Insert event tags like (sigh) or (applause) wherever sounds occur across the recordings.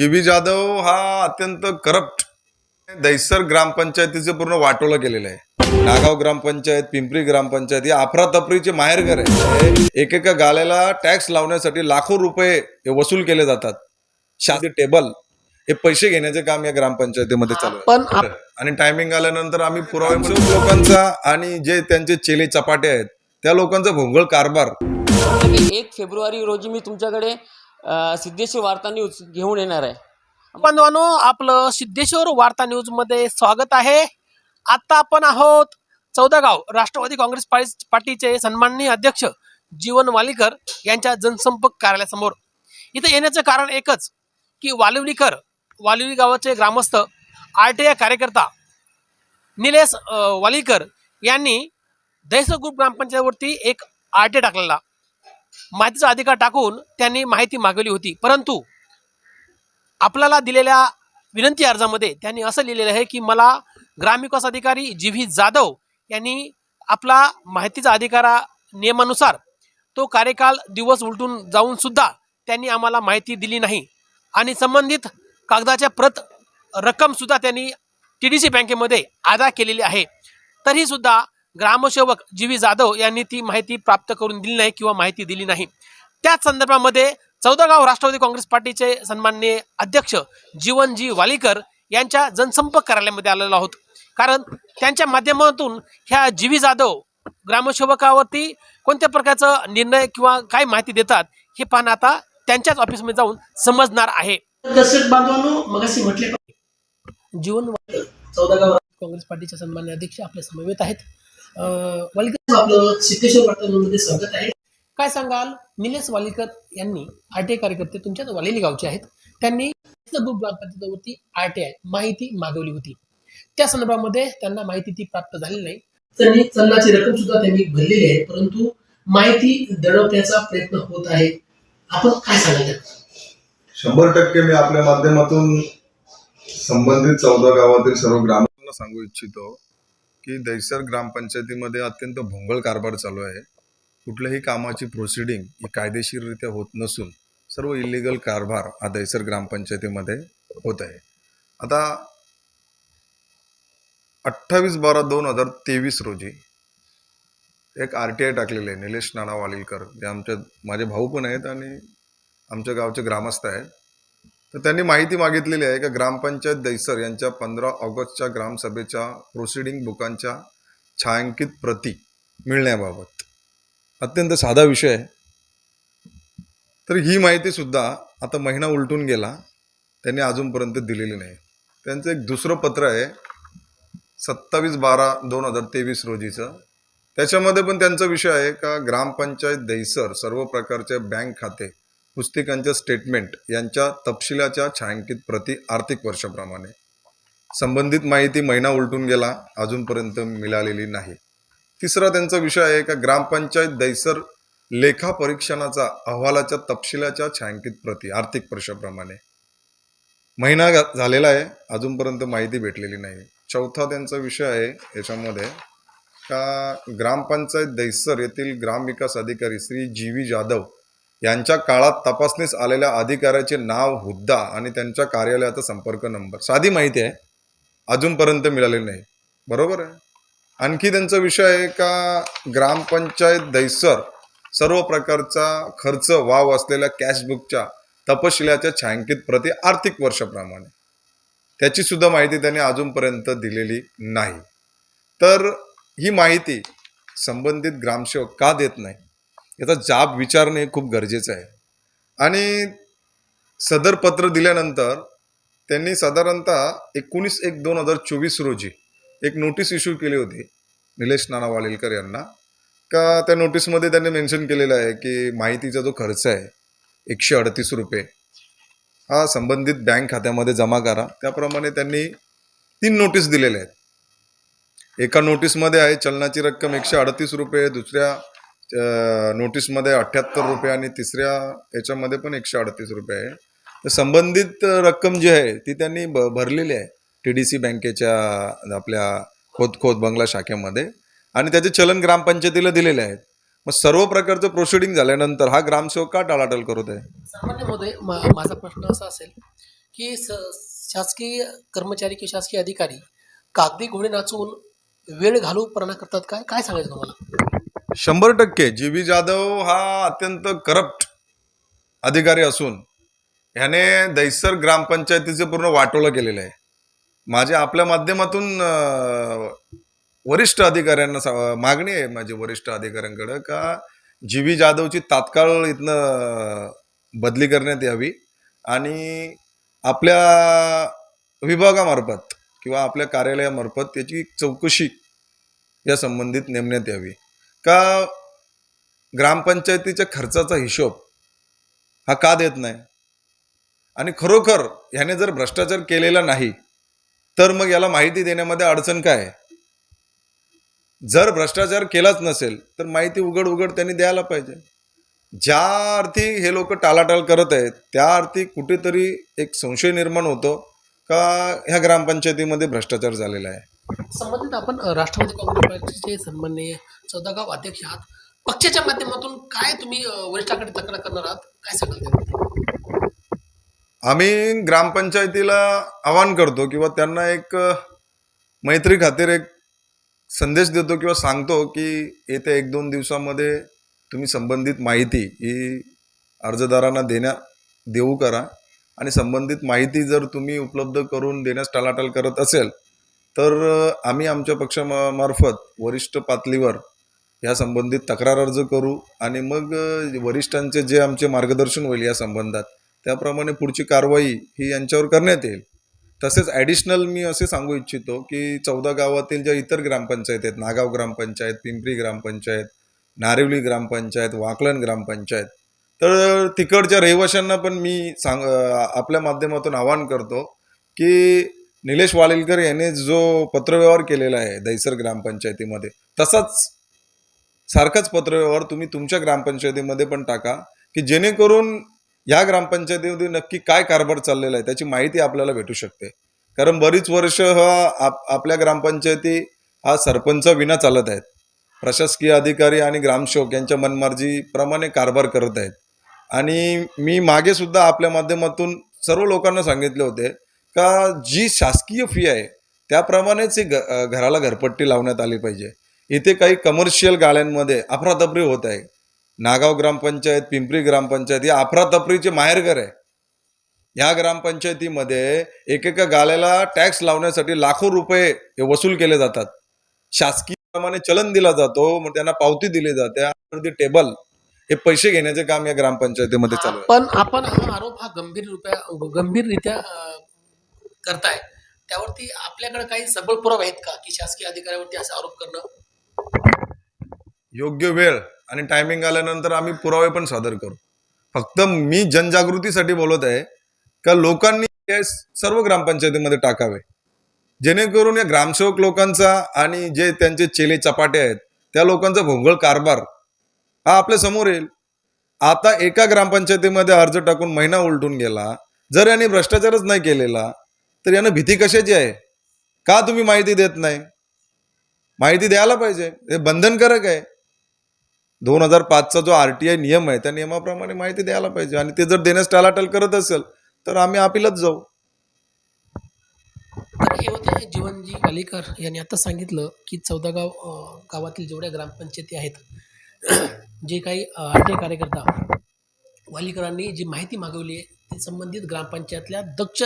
G B Jadhav हा अत्यंत corrupt Dahisar ग्रामपंचायतीचं पूर्ण वाटोळं केलेलं आहे. नागाव ग्रामपंचायत पिंपरी ग्रामपंचायत ही अफरातफरीचे माहेरघर आहे. एकेका गाल्याला टॅक्स लावण्यासाठी लाखो रुपये हे वसूल केले जातात. शादी टेबल हे पैसे घेण्याचे काम या ग्रामपंचायतीमध्ये चालू आहे. पण आणि टायमिंग आल्यानंतर आम्ही पुरावे म्हणून लोकांचा आणि जे त्यांचे चेले चपाटे आहेत त्या लोकांचा भोंगळ कारभार. एक फेब्रुवारी रोजी मी तुमच्याकडे अ, सिद्धेश्वर वार्ता न्यूज घेऊन येणार आहे. बांधवांनो आपलं सिद्धेश्वर वार्ता न्यूजमध्ये स्वागत आहे. आता आपण आहोत चौदागाव राष्ट्रवादी काँग्रेस पार्टी- पार्टीचे सन्माननीय अध्यक्ष जीवन वालीकर यांच्या जनसंपर्क कार्यालयासमोर. इथं येण्याचं कारण एकच की वालिवलीकर वालिवली गावाचे ग्रामस्थ आर टी आय कार्यकर्ता निलेश अ, वालीकर यांनी दहिसर ग्रुप ग्रामपंचायतीवरती एक आर टी टाकलेला. माहितीचा अधिकार टाकून त्यांनी माहिती मागवली होती. परंतु आपल्याला दिलेल्या विनंती अर्जामध्ये त्यांनी असं लिहिलेलं आहे की मला ग्रामविकास अधिकारी जी व्ही जाधव यांनी आपला माहितीचा अधिकारा नियमानुसार तो कार्यकाल दिवस उलटून जाऊन सुद्धा त्यांनी आम्हाला माहिती दिली नाही. आणि संबंधित कागदाच्या प्रत रक्कम सुद्धा त्यांनी टी डी सी बँकेमध्ये अदा केलेली आहे. तरीसुद्धा ग्रामसेवक जी व्ही जाधव यांनी ती माहिती प्राप्त करून दिली नाही किंवा माहिती दिली नाही. त्याच संदर्भामध्ये चौदागाव राष्ट्रवादी काँग्रेस पार्टीचे सन्माननीय अध्यक्ष जीवनजी वालीकर यांच्या जनसंपर्क कार्यालयामध्ये आलेलो आहोत. कारण त्यांच्या माध्यमातून ह्या जी व्ही जाधव ग्रामसेवकावरती कोणत्या प्रकारचा निर्णय किंवा काय माहिती देतात हे पाहणं आता त्यांच्याच ऑफिसमध्ये जाऊन समजणार आहे. जीवन काँग्रेस पार्टीचे सन्मान्य अध्यक्ष आपल्या समवेत आहेत. वालीकर आपलं सिद्धेश्वर वार्तामध्ये स्वागत आहे. काय सांगाल? निलेश वालीकर यांनी आर टी आय कार्यकर्ते तुमच्याच वालेली गावचे आहेत. त्यांनी ग्रुप ग्रामपंचायतीवरती आर टी आय माहिती मागवली होती. त्या संदर्भामध्ये त्यांना माहिती ती प्राप्त झाली नाही. त्यांनी चलनाची रक्कम सुद्धा त्यांनी भरलेली आहे परंतु माहिती दडवण्याचा प्रयत्न होत आहे. आपण काय सांगाल शंभर टक्के मी आपल्या माध्यमातून संबंधित चौदा गावातील सर्व ग्रामांना सांगू इच्छितो. की दैसर ग्रामपंचायतीमध्ये अत्यंत भोंगळ कारभार चालू आहे. कुठल्याही कामाची प्रोसिडिंग ही कायदेशीररित्या होत नसून सर्व इलिगल कारभार हा दैसर ग्रामपंचायतीमध्ये होत आहे. आता अठ्ठावीस बारा दोन हजार तेवीस रोजी एक आर टी आय टाकलेले आहे निलेश नाना वालिलकर जे आमच्या माझे भाऊ पण आहेत आणि आमच्या गावचे ग्रामस्थ आहेत. तर त्यांनी माहिती मागितलेली आहे का ग्रामपंचायत दैसर यांच्या पंधरा ऑगस्टच्या ग्रामसभेच्या प्रोसिडिंग बुकांच्या छायांकित प्रती मिळण्याबाबत. अत्यंत साधा विषय आहे. तर ही माहिती सुद्धा आता महिना उलटून गेला. त्यांनी अजूनपर्यंत दिलेली नाही. त्यांचं एक दुसरं पत्र आहे. सत्तावीस बारा दोन हजार तेवीस रोजीचं. त्याच्यामध्ये पण त्यांचा विषय आहे का ग्रामपंचायत दैसर सर्व प्रकारचे बँक खाते पुस्तिकांच्या स्टेटमेंट यांच्या तपशिलाच्या छायांकित प्रति आर्थिक वर्षाप्रमाणे. संबंधित माहिती महिना उलटून गेला अजूनपर्यंत मिळालेली नाही. तिसरा त्यांचा विषय आहे का ग्रामपंचायत दैसर लेखा परीक्षणाचा अहवालाच्या तपशिलाच्या छायांकित प्रति आर्थिक वर्षाप्रमाणे. महिना झालेला आहे अजूनपर्यंत माहिती भेटलेली नाही. चौथा त्यांचा विषय आहे याच्यामध्ये का ग्रामपंचायत दैसर येथील ग्रामविकास अधिकारी श्री जी व्ही जाधव यांच्या काळात तपासणीस आलेल्या अधिकाऱ्याचे नाव हुद्दा आणि त्यांच्या कार्यालयाचा संपर्क नंबर. साधी माहिती आहे. अजूनपर्यंत मिळालेली नाही. बरोबर आहे? आणखी त्यांचा विषय आहे का? ग्रामपंचायत दैसर सर्व प्रकारचा खर्च वाव असलेल्या कॅशबुकच्या तपशिलाच्या छायांकित प्रति आर्थिक वर्षाप्रमाणे. त्याची सुद्धा माहिती त्यांनी अजूनपर्यंत दिलेली नाही. तर ही माहिती संबंधित ग्रामसेवक का देत नाही? याचा जाब विचारणे खूप गरजेचं आहे. आणि सदर पत्र दिल्यानंतर त्यांनी साधारणतः एकोणीस एक दोन हजार चोवीस रोजी एक नोटीस इश्यू केली होती निलेश नाना वालेलकर यांना. का त्या नोटीसमध्ये त्यांनी मेन्शन केलेलं आहे की माहितीचा जो खर्च आहे एकशे अडतीस रुपये हा संबंधित बँक खात्यामध्ये जमा करा. त्याप्रमाणे त्यांनी तीन नोटीस दिलेल्या आहेत. एका नोटीसमध्ये आहे चलनाची रक्कम एकशे अडतीस रुपये दुसऱ्या नोटीसमध्ये अठ्ठ्याहत्तर रुपये आणि तिसऱ्या याच्यामध्ये पण एकशे अडतीस रुपये आहे. तर संबंधित रक्कम जी आहे ती त्यांनी ब भरलेली आहे टी डी सी बँकेच्या आपल्या खोत खोत बंगला शाखेमध्ये. आणि त्याचे चलन ग्रामपंचायतीला दिलेले आहेत. मग सर्व प्रकारचं प्रोसिडिंग झाल्यानंतर हा ग्रामसेवक का टाळाटाळ करत आहे? सामान्यमध्ये मा- माझा प्रश्न असा असेल की स- शासकीय कर्मचारी किंवा शासकीय अधिकारी कागदी घोडे नाचून वेळ घालू करतात काय? काय सांगायचं तुम्हाला? शंभर टक्के जी व्ही जाधव हा अत्यंत करप्ट अधिकारी असून ह्याने दैसर ग्रामपंचायतीचे पूर्ण वाटोळं केलेलं आहे. माझे आपल्या माध्यमातून वरिष्ठ अधिकाऱ्यांना मागणी आहे माझी वरिष्ठ अधिकाऱ्यांकडं का जी व्ही जाधवची तात्काळ इथनं बदली करण्यात यावी आणि आपल्या विभागामार्फत किंवा आपल्या कार्यालयामार्फत त्याची चौकशी या संबंधित नेमण्यात यावी. का ग्रामपंचायतीच्या खर्चाचा हिशोब हा का देत नाही? आणि खरोखर ह्याने जर भ्रष्टाचार केलेला नाही तर मग याला माहिती देण्यामध्ये अडचण काय? आहे? जर भ्रष्टाचार केलाच नसेल तर माहिती उघड उघड त्यांनी द्यायला पाहिजे. ज्या अर्थी हे लोक टालाटाल करत आहेत त्या अर्थी कुठेतरी एक संशय निर्माण होतो का ह्या ग्रामपंचायतीमध्ये भ्रष्टाचार झालेला आहे? संबंधित आपण राष्ट्रवादी काँग्रेस पक्षाचे सन्माननीय चौदागाव अध्यक्ष आहात. पक्षाच्या माध्यमातून काय तुम्ही वरिष्ठाकडे तक्रार करणार आहात? काय सांगाल आम्ही ग्रामपंचायतीला आवाहन करतो किंवा त्यांना एक मैत्री खातीर एक संदेश देतो किंवा सांगतो की येत्या एक दोन दिवसामध्ये तुम्ही संबंधित माहिती ही अर्जदारांना देण्या देऊ करा. आणि संबंधित माहिती जर तुम्ही उपलब्ध करून देण्यास टाळाटाळ करत असेल तर आम्ही आमच्या पक्षामार्फत वरिष्ठ पातळीवर या संबंधित तक्रार अर्ज करू आणि मग वरिष्ठांचे जे आमचे मार्गदर्शन होईल या संबंधात त्याप्रमाणे पुढची कारवाई ही यांच्यावर करण्यात येईल. तसेच ॲडिशनल मी असे सांगू इच्छितो की चौदा गावातील ज्या इतर ग्रामपंचायत आहेत नागाव ग्रामपंचायत पिंपरी ग्रामपंचायत नारिवली ग्रामपंचायत वाकलन ग्रामपंचायत तर तिकडच्या रहिवाशांना पण मी सांग आपल्या माध्यमातून आवाहन करतो की निलेश वालिलकर यांनी जो पत्रव्यवहार केलेला आहे दहिसर ग्रामपंचायतीमध्ये तसाच सारखाच पत्रव्यवहार तुम्ही तुमच्या ग्रामपंचायतीमध्ये पण टाका की जेणेकरून या ग्रामपंचायतीमध्ये नक्की काय कारभार चाललेला आहे त्याची माहिती आपल्याला भेटू शकते. कारण बरीच वर्ष हा आप आपल्या ग्रामपंचायती हा सरपंच विना चालत आहेत. प्रशासकीय अधिकारी आणि ग्रामसेवक यांच्या मनमार्जीप्रमाणे कारभार करत आहेत. आणि मी मागे सुद्धा आपल्या माध्यमातून सर्व लोकांना सांगितले होते का जी शासकीय फी आहे त्याप्रमाणेच ही घराला घरपट्टी लावण्यात आली पाहिजे. इथे काही कमर्शियल गाड्यांमध्ये अफरातफरी होत आहे. नागाव ग्रामपंचायत पिंपरी ग्रामपंचायत या अफरातफरीचे माहेरघर आहे. या ग्रामपंचायतीमध्ये एकेका गाल्याला टॅक्स लावण्यासाठी लाखो रुपये हे वसूल केले जातात. शासकीय प्रमाणे चलन दिला जातो मग त्यांना पावती दिली जाते टेबल हे पैसे घेण्याचे काम या ग्रामपंचायतीमध्ये चालू पण आपण हा आरोप हा गंभीर रुपया गंभीररित्या करताय त्यावरती आपल्याकडे काही सबळ पुरावे आहेत का? की शासकीय अधिकाऱ्यावरती असा आरोप करणं? योग्य वेळ आणि टायमिंग आल्यानंतर आम्ही पुरावे पण सादर करू. फक्त मी जनजागृतीसाठी बोलत आहे का लोकांनी हे सर्व ग्रामपंचायतीमध्ये टाकावे. जेणेकरून या ग्रामसेवक लोकांचा आणि जे त्यांचे चेले चपाटे आहेत त्या लोकांचा भोंगळ कारभार हा आपल्यासमोर येईल. आता एका ग्रामपंचायतीमध्ये अर्ज टाकून महिना उलटून गेला जर यांनी भ्रष्टाचारच नाही केलेला तर यानं भीती कशाची आहे? का तुम्ही माहिती देत नाही? माहिती द्यायला पाहिजे. हे बंधनकारक आहे. दोन हजार पाचचा जो आर टी आय नियम आहे त्या नियमाप्रमाणे माहिती द्यायला पाहिजे. आणि ते जर देण्यास टाळाटाळ करत असेल तर आम्ही अपीलच जाऊ. हे होते जीवनजी अलीकर यांनी आता सांगितलं की चौदा गाव गावातील जेवढ्या ग्रामपंचायती आहेत (clears throat) जे काही आरटीआय कार्यकर्ता वालीकरांनी जी माहिती मागवली आहे ती संबंधित ग्रामपंचायतल्या दक्ष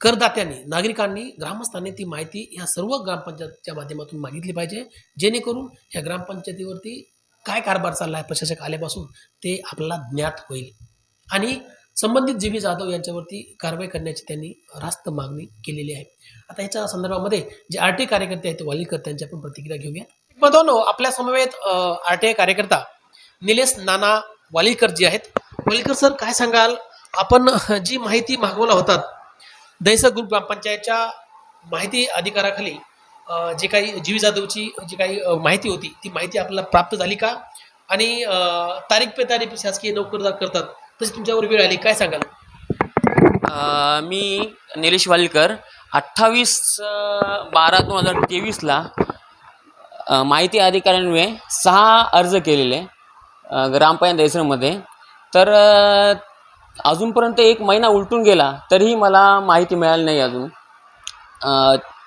करदात्यांनी नागरिकांनी ग्रामस्थांनी ती माहिती ह्या सर्व ग्रामपंचायतच्या माध्यमातून मागितली पाहिजे जेणेकरून ह्या ग्रामपंचायतीवरती काय कारभार चालला आहे प्रशासक आल्यापासून ते आपल्याला ज्ञात होईल. आणि संबंधित जी व्ही जाधव यांच्यावरती कारवाई करण्याची त्यांनी रास्त मागणी केलेली आहे. आता ह्याच्या संदर्भामध्ये जे आर टी आय कार्यकर्ते आहेत वालीकर त्यांच्या पण प्रतिक्रिया घेऊया मधोनो आपल्या समवेत आर टी आय कार्यकर्ता निलेश नाना वालीकर जी आहेत. वालीकर सर काय सांगाल? आपण जी माहिती मागवला होतात दहिसर ग्रुप ग्रामपंचायतच्या माहिती अधिकाराखाली जे काही जीवी जाधवची जी काही माहिती होती ती माहिती आपल्याला प्राप्त झाली का? आणि तारीख पे तारीख शासकीय नोकरदार करतात तशी तुमच्यावर वेळ आली काय सांगाल? मी निलेश वालकर अठ्ठावीस बारा दोन हजार तेवीसला माहिती अधिकाऱ्यांमुळे सहा अर्ज केलेले ग्रामपंचायत दैसरमध्ये तर अजूनपर्यंत एक महिना उलटून गेला तरीही मला माहिती मिळाली नाही अजून.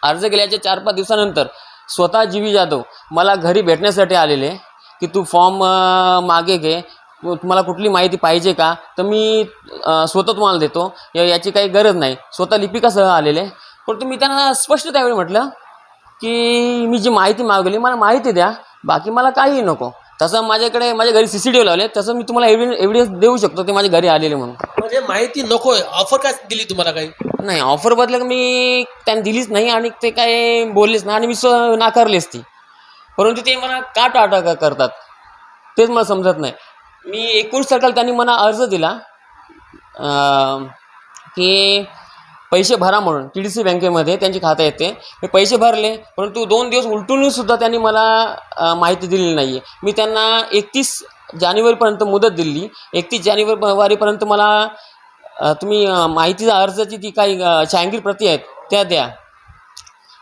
अर्ज केल्याच्या चार पाच दिवसानंतर स्वतः जी व्ही जाधव मला घरी भेटण्यासाठी आलेले की तू फॉर्म मागे घे. तुम्हाला कुठली माहिती पाहिजे का? तर मी स्वतः तुम्हाला देतो. या याची काही गरज नाही. स्वतः लिपिकासह आलेले. परंतु मी त्यांना स्पष्ट त्यावेळी म्हटलं की मी जी माहिती मागवली मला माहिती द्या. बाकी मला काहीही नको. तसं माझ्याकडे माझ्या घरी सी सी टी व्ही लावले तसं मी तुम्हाला एव्हिडन्स एव्हिडन्स देऊ शकतो ते माझ्या घरी आलेले म्हणून. म्हणजे माहिती नकोय. ऑफर काय दिली तुम्हाला काही? नाही ऑफर बदल मी त्यांनी दिलीच नाही आणि ते काय बोललेच नाही आणि मी स्व नाकारलेच ती. परंतु ते मला का टाटा करतात. तेच मला समजत नाही. मी एकोणीस तारखेला त्यांनी मला अर्ज दिला अं, की पैसे भरा म्हणून टी डी सी बँकेमध्ये त्यांची खातं येते. मी पैसे भरले परंतु दोन दिवस उलटूनसुद्धा त्यांनी मला माहिती दिलेली नाही आहे मी त्यांना एकतीस जानेवारीपर्यंत मुदत दिली. एकतीस जानेवारीपर्यंत मला तुम्ही माहितीचा अर्जाची ती काही अ, छायांकित प्रती आहेत त्या द्या.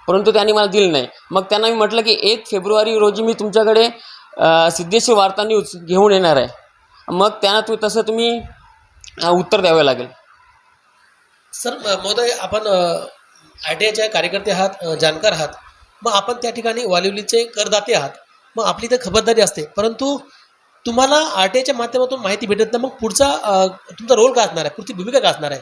परंतु त्यांनी मला दिली नाही. मग त्यांना मी म्हटलं की एक फेब्रुवारी रोजी मी तुमच्याकडे सिद्धेश्वर वार्ता न्यूज घेऊन येणार आहे. मग त्यांना तू तसं तुम्ही उत्तर द्यावं लागेल. सर महोदय आपण आर टी आयचे कार्यकर्ते आहात जाणकार आहात. मग आपण त्या ठिकाणी वालिवलीचे करदाते आहात. मग आपली तर खबरदारी असते. परंतु तुम्हाला आर टी आयच्या माध्यमातून माहिती भेटत नाही. मग पुढचा तुमचा रोल काय असणार आहे? पुढची भूमिका काय असणार आहे?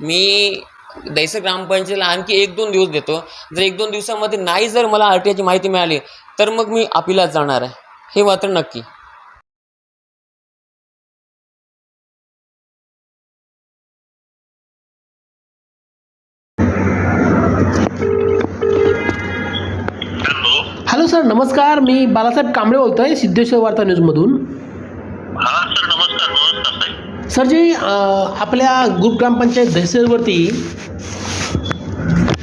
मी दैसर ग्रामपंचायतीला आणखी एक दोन दिवस देतो. जर एक दोन दिवसामध्ये नाही जर मला आर टी आयची माहिती मिळाली तर मग मी अपिलात जाणार आहे. हे मात्र नक्की. नमस्कार मी बालासाहेब कांबळे बोलतो आहे सिद्धेश्वर वार्ता न्यूजमधून हा सर नमस्कार नमस्कार साहेब. सर जी अ, आपल्या ग्रुप ग्रामपंचायत दहिसरवरती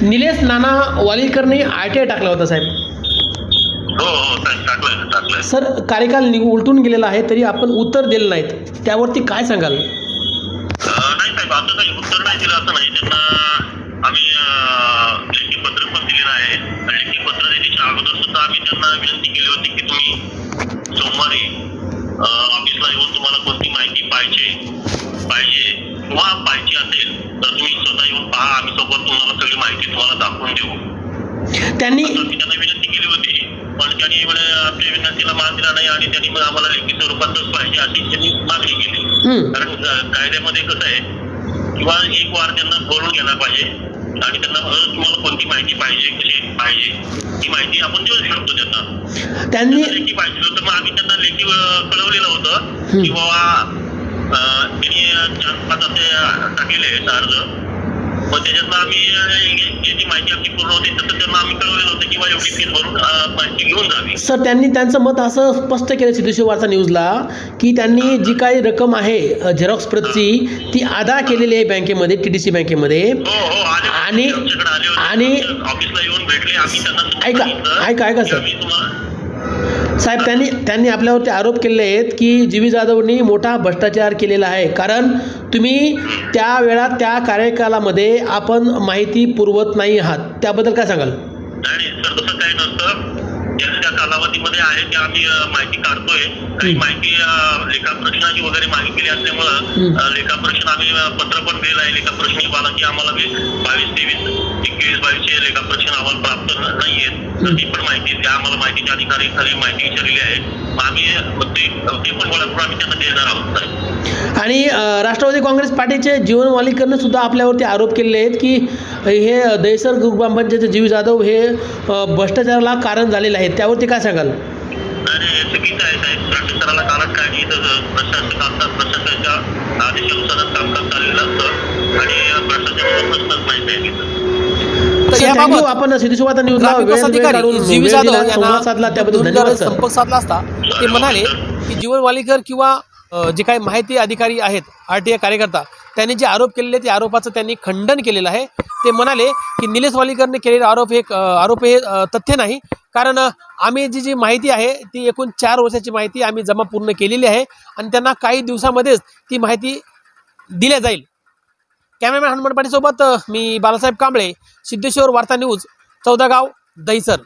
निलेश नाना वालीकरने आर टी आय टाकला होता साहेब. हो हो साहेब टाकलंय टाकलंय. सर कार्यकाल निघ उलटून गेलेला आहे तरी आपण उत्तर दिलं नाहीत. त्यावरती काय सांगाल? अं, नाही साहेब असं काही उत्तर नाही दिलं असं नाही. त्यांना आम्ही अं, लेखी पत्र पण दिलेलं लेखी पत्र देण्याच्या अगोदर सुद्धा आम्ही त्यांना विनंती केली होती की तुम्ही सोमवारी ऑफिसला येऊन तुम्हाला कोणती माहिती पाहिजे पाहिजे किंवा पाहिजे असेल तर तुम्ही स्वतः येऊन पहा. आम्ही सोबत तुम्हाला सगळी माहिती तुम्हाला दाखवून देऊ. त्यांनी मी त्यांना विनंती केली होती. पण त्यांनी म्हणे आपल्या विनंतीला मान दिला नाही आणि त्यांनी मग आम्हाला लेखी स्वरूपातच पाहिजे अशी त्यांनी मागणी केली. कारण कायद्यामध्ये कसं आहे किंवा एक वार त्यांना बोलून घ्यायला पाहिजे. आणि त्यांना तुम्हाला कोणती माहिती पाहिजे कशी पाहिजे ती माहिती आपण देऊ शकतो त्यांना. त्यांनी लेखी पाहिजे होतं तर मग आम्ही त्यांना लेखी कळवलेलं होतं की बाबा अ, त्यांनी चार पाच असे टाकलेले आहेत अर्ज. मग त्याच्यातनं आम्ही याची माहिती आमची पूर्ण होती तसं त्यांना आम्ही कळवलेलं होतं किंवा एवढी फीस भरून माहिती घेऊन जावी. सर त्यांनी त्यांचं मत असं स्पष्ट केलं सिद्धेश्वर वार्ता न्यूजला की त्यांनी जी काही रक्कम आहे झेरॉक्स प्रतची ती अदा केलेली आहे बँकेमध्ये टी डी सी बँकेमध्ये. हो हो आले. आणि- आमच्याकडे आले होते. आणि- ऑफिसला येऊन भेटले. आम्ही त्यांना ऐका, ऐका, ऐका, सर. तुम्हाला साहेब त्यांनी त्यांनी आपल्यावरती आरोप केलेले आहेत की जी व्ही जाधवनी मोठा भ्रष्टाचार केलेला आहे. कारण तुम्ही त्या वेळात त्या कार्यकालामध्ये आपण माहिती पुरवत नाही आहात. त्याबद्दल काय सांगाल? नाही. नसतं त्या कालावधीमध्ये आहे ते आम्ही माहिती काढतोय. काही माहिती अ, लेखाप्रश्नाची वगैरे मागितली असल्यामुळं अ, लेखाप्रश्न आम्ही पत्र पण दिलेलं आहे लेखाप्रश्न विभागाला की आम्हाला बावीस तेवीस एकवीस बावीसचे लेखाप्रश्न आम्हाला प्राप्त न- नाहीयेत. तर ती पण माहिती द्या. आम्हाला माहितीच्या अधिकारी खाली माहिती विचारलेली आहे आम्ही ते पण आम्ही त्यांना देणार आहोत. आणि राष्ट्रवादी काँग्रेस पार्टीचे जीवन वालीकरनं सुद्धा आपल्यावरती आरोप केलेले आहेत की हे दहिसर ग्रामपंचायतचे जीव जाधव हे भ्रष्टाचाराला कारण झालेले आहेत. त्यावरती काय सांगाल? हे आपण संपर्क साधला असता ते म्हणाले की जीवन वालीकर किंवा जे काही माहिती अधिकारी आहेत आर टी आय कार्यकर्ता त्यांनी जे आरोप केलेले ते आरोपाचं त्यांनी खंडन केलेलं आहे. ते म्हणाले की निलेश वालीकरने केलेले आरोप हे आरोप हे तथ्य नाही. कारण आम्ही जी जी माहिती आहे ती एकूण चार वर्षाची माहिती आम्ही जमा पूर्ण केलेली आहे आणि त्यांना काही दिवसामध्येच ती माहिती दिल्या जाईल. कॅमेरामॅन हनुमान पाटीलसोबत मी बालासाहेब कांबळे सिद्धेश्वर वार्ता न्यूज चौदागाव दहिसर.